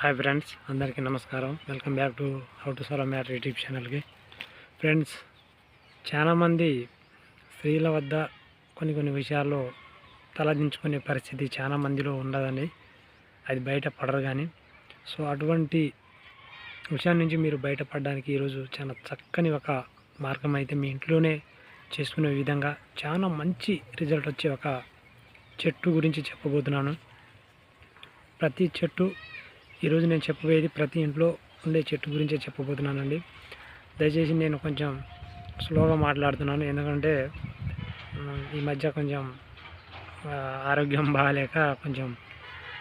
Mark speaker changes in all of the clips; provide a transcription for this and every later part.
Speaker 1: Hi friends అందరికీ నమస్కారం. Welcome back to how to solve matter YouTube ఛానల్కి friends చాలామంది స్త్రీల వద్ద కొన్ని కొన్ని విషయాల్లో తలదించుకునే పరిస్థితి చాలా మందిలో ఉండదండి. అది బయట పడరు కానీ. సో అటువంటి విషయం నుంచి మీరు బయటపడడానికి ఈరోజు చాలా చక్కని ఒక మార్గం అయితే మీ ఇంట్లోనే చేసుకునే విధంగా చాలా మంచి రిజల్ట్ వచ్చే ఒక చెట్టు గురించి చెప్పబోతున్నాను. ప్రతి చెట్టు ఈరోజు నేను చెప్పబోయేది ప్రతి ఇంట్లో ఉండే చెట్టు గురించే చెప్పబోతున్నానండి. దయచేసి నేను కొంచెం స్లోగా మాట్లాడుతున్నాను. ఎందుకంటే ఈ మధ్య కొంచెం ఆరోగ్యం బాగాలేక కొంచెం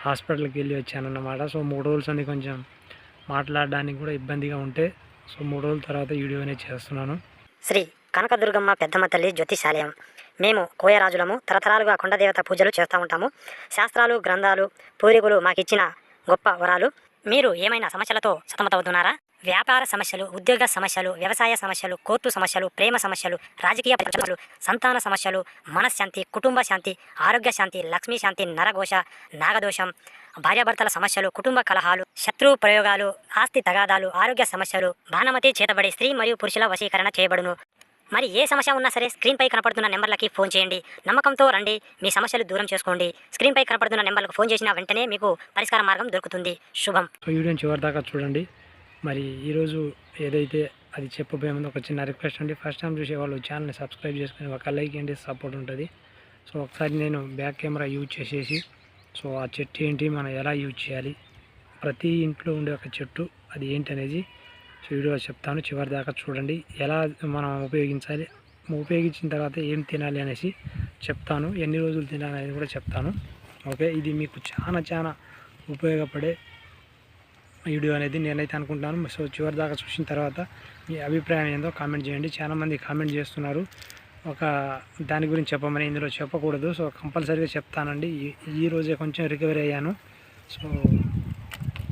Speaker 1: హాస్పిటల్కి వెళ్ళి వచ్చానన్నమాట. సో మూడు రోజులు అని కొంచెం మాట్లాడడానికి కూడా ఇబ్బందిగా ఉంటే సో మూడు రోజుల తర్వాత వీడియో అనేది చేస్తున్నాను.
Speaker 2: శ్రీ కనకదుర్గమ్మ పెద్దమ్మ తల్లి జ్యోతిషాలయం. మేము కోయరాజులము తరతరాలుగా కొండదేవత పూజలు చేస్తూ ఉంటాము. శాస్త్రాలు గ్రంథాలు పూర్వీకులు మాకిచ్చిన గొప్ప వరాలు. మీరు ఏమైనా సమస్యలతో సతమతవుతున్నారా వ్యాపార సమస్యలు ఉద్యోగ సమస్యలు వ్యవసాయ సమస్యలు కోర్టు సమస్యలు ప్రేమ సమస్యలు రాజకీయ ప్రశ్నలు సంతాన సమస్యలు మనశ్శాంతి కుటుంబ శాంతి ఆరోగ్య శాంతి లక్ష్మీ శాంతి నరఘోష నాగదోషం భార్యాభర్తల సమస్యలు కుటుంబ కలహాలు శత్రు ప్రయోగాలు ఆస్తి తగాదాలు ఆరోగ్య సమస్యలు భానమతి చేతబడి స్త్రీ మరియు పురుషుల వశీకరణ చేయబడును. మరి ఏ సమస్య ఉన్నా సరే స్క్రీన్పై కనపడుతున్న నెంబర్లకి ఫోన్ చేయండి. నమ్మకంతో రండి. మీ సమస్యలు దూరం చేసుకోండి. స్క్రీన్పై కనపడుతున్న నెంబర్లకు ఫోన్ చేసిన వెంటనే మీకు పరిష్కార మార్గం దొరుకుతుంది. శుభం.
Speaker 1: సో వీడియోని చివరి దాకా చూడండి. మరి ఈరోజు ఏదైతే అది చెప్పబోయే ముందు ఒక చిన్న రిక్వెస్ట్ అండి. ఫస్ట్ టైం చూసే వాళ్ళు ఛానల్ని సబ్స్క్రైబ్ చేసుకుని ఒక లైక్ ఏంటి సపోర్ట్ ఉంటుంది. సో ఒకసారి నేను బ్యాక్ కెమెరా యూజ్ చేసేసి సో ఆ చెట్టు ఏంటి మనం ఎలా యూజ్ చేయాలి? ప్రతి ఇంట్లో ఉండే ఒక చెట్టు అది ఏంటి అనేది వీడియో చెప్తాను. చివరి దాకా చూడండి. ఎలా మనం ఉపయోగించాలి ఉపయోగించిన తర్వాత ఏం తినాలి అనేసి చెప్తాను. ఎన్ని రోజులు తినాలి అనేది కూడా చెప్తాను. ఓకే? ఇది మీకు చాలా చాలా ఉపయోగపడే వీడియో అనేది నేనైతే అనుకుంటున్నాను. సో చివరి దాకా చూసిన తర్వాత మీ అభిప్రాయం ఏందో కామెంట్ చేయండి. చాలామంది కామెంట్ చేస్తున్నారు. ఒక దాని గురించి చెప్పమని ఇందులో చెప్పకూడదు. సో కంపల్సరీగా చెప్తానండి. ఈ- ఈ రోజే కొంచెం రికవరీ అయ్యాను. So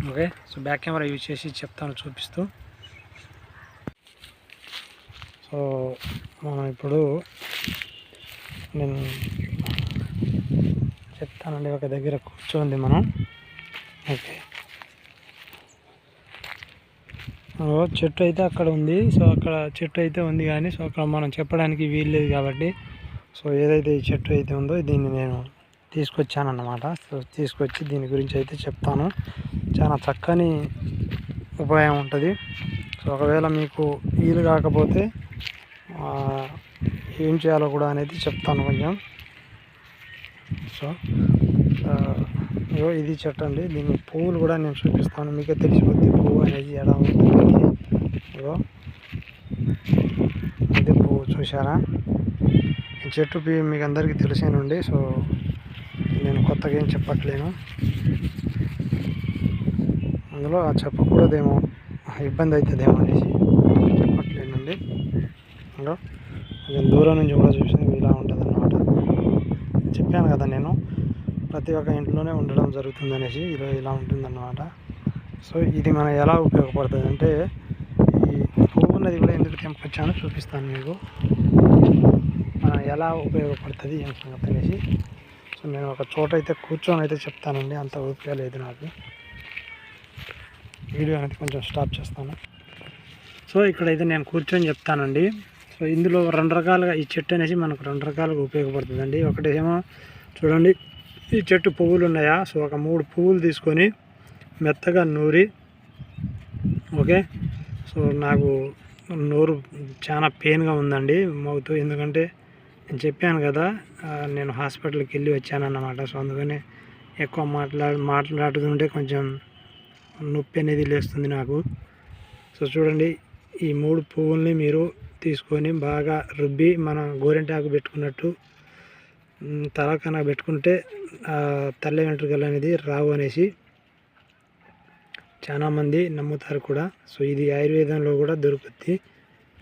Speaker 1: okay? So back camera use చేసి చెప్తాను చూపిస్తూ. సో మనం ఇప్పుడు నేను చెప్తానండి ఒక దగ్గర కూర్చోండి మనం. ఓకే. చెట్టు అయితే అక్కడ ఉంది. సో అక్కడ చెట్టు అయితే ఉంది కానీ సో అక్కడ మనం చెప్పడానికి వీల్లేదు కాబట్టి సో ఏదైతే ఈ చెట్టు అయితే ఉందో దీన్ని నేను తీసుకొచ్చానన్నమాట. సో తీసుకొచ్చి దీని గురించి అయితే చెప్తాను. చాలా చక్కని ఉపాయం ఉంటుంది. సో ఒకవేళ మీకు వీలు కాకపోతే ఏం చేయాలో కూడా అనేది చెప్తాను కొంచెం. సో ఇగో ఇది చెట్టు అండి. దీని పువ్వులు కూడా నేను చూపిస్తాను. మీకే తెలిసిపోద్ది పువ్వు అనేది ఎలా ఉంటుంది ఇగో ఇది పువ్వు చూసారా చెట్టు మీకు అందరికీ తెలిసేనండి సో నేను కొత్తగా ఏం చెప్పట్లేను. అందులో ఆ చెప్పకూడదేమో ఇబ్బంది అవుతుందేమో అనేసి ఇంకా కొంచెం దూరం నుంచి కూడా చూసి ఇలా ఉంటుంది అన్నమాట చెప్పాను కదా నేను ప్రతి ఒక్క ఇంట్లోనే ఉండడం జరుగుతుంది అనేసి ఇలా ఇలా ఉంటుందన్నమాట. సో ఇది మన ఎలా ఉపయోగపడుతుంది అంటే ఈ పువ్వు ఉన్నది కూడా ఎందుకు తెంపొచ్చానో చూపిస్తాను మీకు. మన ఎలా ఉపయోగపడుతుంది ఏం సంగతి అనేసి. సో నేను ఒక చోట అయితే కూర్చొని అయితే చెప్తానండి అంత ఓపిక లేదు నాకు. వీడియో అనేది కొంచెం స్టాప్ చేస్తాను. సో ఇక్కడైతే నేను కూర్చొని చెప్తానండి. సో ఇందులో రెండు రకాలుగా ఈ చెట్టు అనేసి మనకు రెండు రకాలుగా ఉపయోగపడుతుందండి. ఒకటేమో చూడండి ఈ చెట్టు పువ్వులు ఉన్నాయా? సో ఒక మూడు పువ్వులు తీసుకొని మెత్తగా నూరి ఓకే? సో నాకు నోరు చాలా పెయిన్గా ఉందండి మౌత్. ఎందుకంటే నేను చెప్పాను కదా నేను హాస్పిటల్కి వెళ్ళి వచ్చానన్నమాట. సో అందుకని ఎక్కువ మాట్లా మాట్లాడుతుంటే కొంచెం నొప్పి అనేది లేస్తుంది నాకు. సో చూడండి ఈ మూడు పువ్వుల్ని మీరు తీసుకొని బాగా రుబ్బి మన గోరింటాకు పెట్టుకున్నట్టు తలకన పెట్టుకుంటే తల్లి వెంట్రుకలు అనేది రావు అనేసి చాలామంది నమ్ముతారు కూడా. సో ఇది ఆయుర్వేదంలో కూడా దొరుకుద్ది.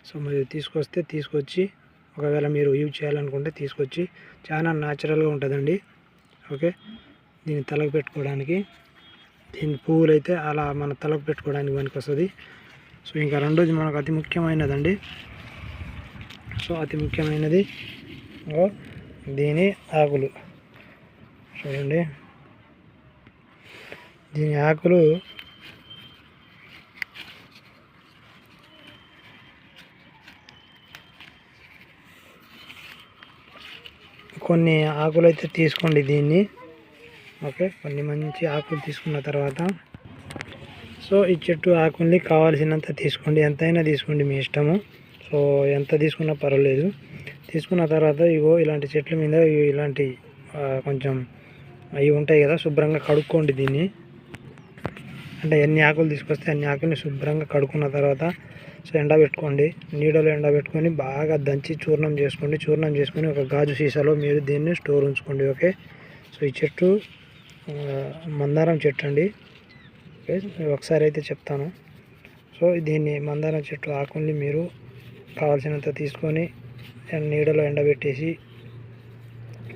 Speaker 1: సో మరి తీసుకొస్తే తీసుకొచ్చి ఒకవేళ మీరు యూజ్ చేయాలనుకుంటే తీసుకొచ్చి చాలా న్యాచురల్గా ఉంటుందండి. ఓకే? దీన్ని తలకు పెట్టుకోవడానికి దీని పువ్వులు అయితే అలా మన తలకు పెట్టుకోవడానికి పనికి వస్తుంది సో ఇంకా రెండోది మనకు అతి ముఖ్యమైనదండి సో అతి ముఖ్యమైనది. దీని ఆకులు. చూడండి. దీని ఆకులు కొన్ని ఆకులు అయితే తీసుకోండి దీన్ని. ఓకే కొన్ని మంచి ఆకులు తీసుకున్న తర్వాత. సో ఈ చెట్టు ఆకుల్ని కావాల్సినంత తీసుకోండి. ఎంతైనా తీసుకోండి మీ ఇష్టము. సో ఎంత తీసుకున్నా పర్వాలేదు. తీసుకున్న తర్వాత ఇగో ఇలాంటి చెట్ల మీద ఇలాంటి కొంచెం అవి ఉంటాయి కదా శుభ్రంగా కడుక్కోండి దీన్ని. అంటే ఎన్ని ఆకులు తీసుకొస్తే అన్ని ఆకుల్ని శుభ్రంగా కడుక్కున్న తర్వాత సో ఎండబెట్టుకోండి నీడలో ఎండబెట్టుకొని బాగా దంచి చూర్ణం చేసుకోండి. చూర్ణం చేసుకొని ఒక గాజు సీసాలో మీరు దీన్ని స్టోర్ ఉంచుకోండి ఓకే? సో ఈ చెట్టు మందారం చెట్టు అండి. ఓకే? ఒకసారి అయితే చెప్తాను. సో దీన్ని మందారం చెట్టు ఆకుల్ని మీరు కావాల్సినంత తీసుకొని నీడలో ఎండబెట్టేసి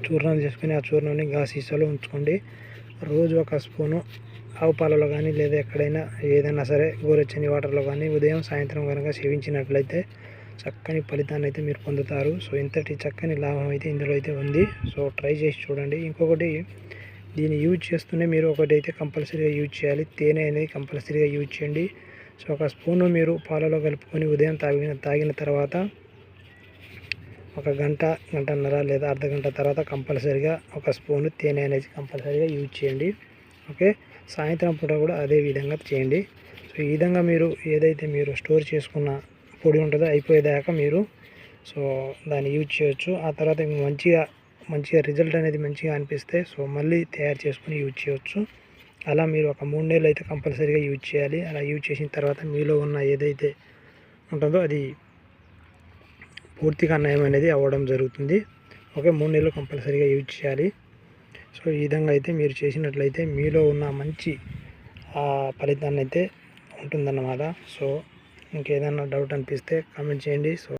Speaker 1: చూర్ణం చేసుకొని ఆ చూర్ణాన్ని గా సీసాలో ఉంచుకోండి. రోజు ఒక స్పూను ఆవు పాలలో కానీ లేదా ఎక్కడైనా ఏదైనా సరే గోరెచ్చని వాటర్లో కానీ ఉదయం సాయంత్రం కనుక సేవించినట్లయితే చక్కని ఫలితాన్ని అయితే మీరు పొందుతారు. సో ఇంతటి చక్కని లాభం అయితే ఇందులో అయితే ఉంది. సో ట్రై చేసి చూడండి. ఇంకొకటి దీన్ని యూజ్ చేస్తూనే మీరు ఒకటి అయితే కంపల్సరీగా యూజ్ చేయాలి. తేనె అనేది కంపల్సరీగా యూజ్ చేయండి. సో ఒక స్పూను మీరు పాలలో కలుపుకొని ఉదయం తాగిన తాగిన తర్వాత ఒక గంట గంటన్నర లేదా అర్ధ గంట తర్వాత కంపల్సరీగా ఒక స్పూను తేనె అనేది కంపల్సరీగా యూజ్ చేయండి. ఓకే? సాయంత్రం పూట కూడా అదే విధంగా చేయండి. సో ఈ విధంగా మీరు ఏదైతే మీరు స్టోర్ చేసుకున్న పొడి ఉంటుందో అయిపోయేదాకా మీరు సో దాన్ని యూజ్ చేయొచ్చు. ఆ తర్వాత మంచిగా మంచిగా రిజల్ట్ అనేది మంచిగా అనిపిస్తే సో మళ్ళీ తయారు చేసుకుని యూజ్ చేయొచ్చు. అలా మీరు ఒక మూడు నెలలు అయితే కంపల్సరీగా యూజ్ చేయాలి. అలా యూజ్ చేసిన తర్వాత మీలో ఉన్న ఏదైతే ఉంటుందో అది పూర్తిగా నయం అనేది అవ్వడం జరుగుతుంది. ఓకే మూడు నెలలు కంపల్సరీగా యూజ్ చేయాలి. సో ఈ విధంగా అయితే మీరు చేసినట్లయితే మీలో ఉన్న మంచి ఫలితాన్ని అయితే ఉంటుందన్నమాట. సో ఇంకేదైనా డౌట్ అనిపిస్తే కామెంట్ చేయండి. సో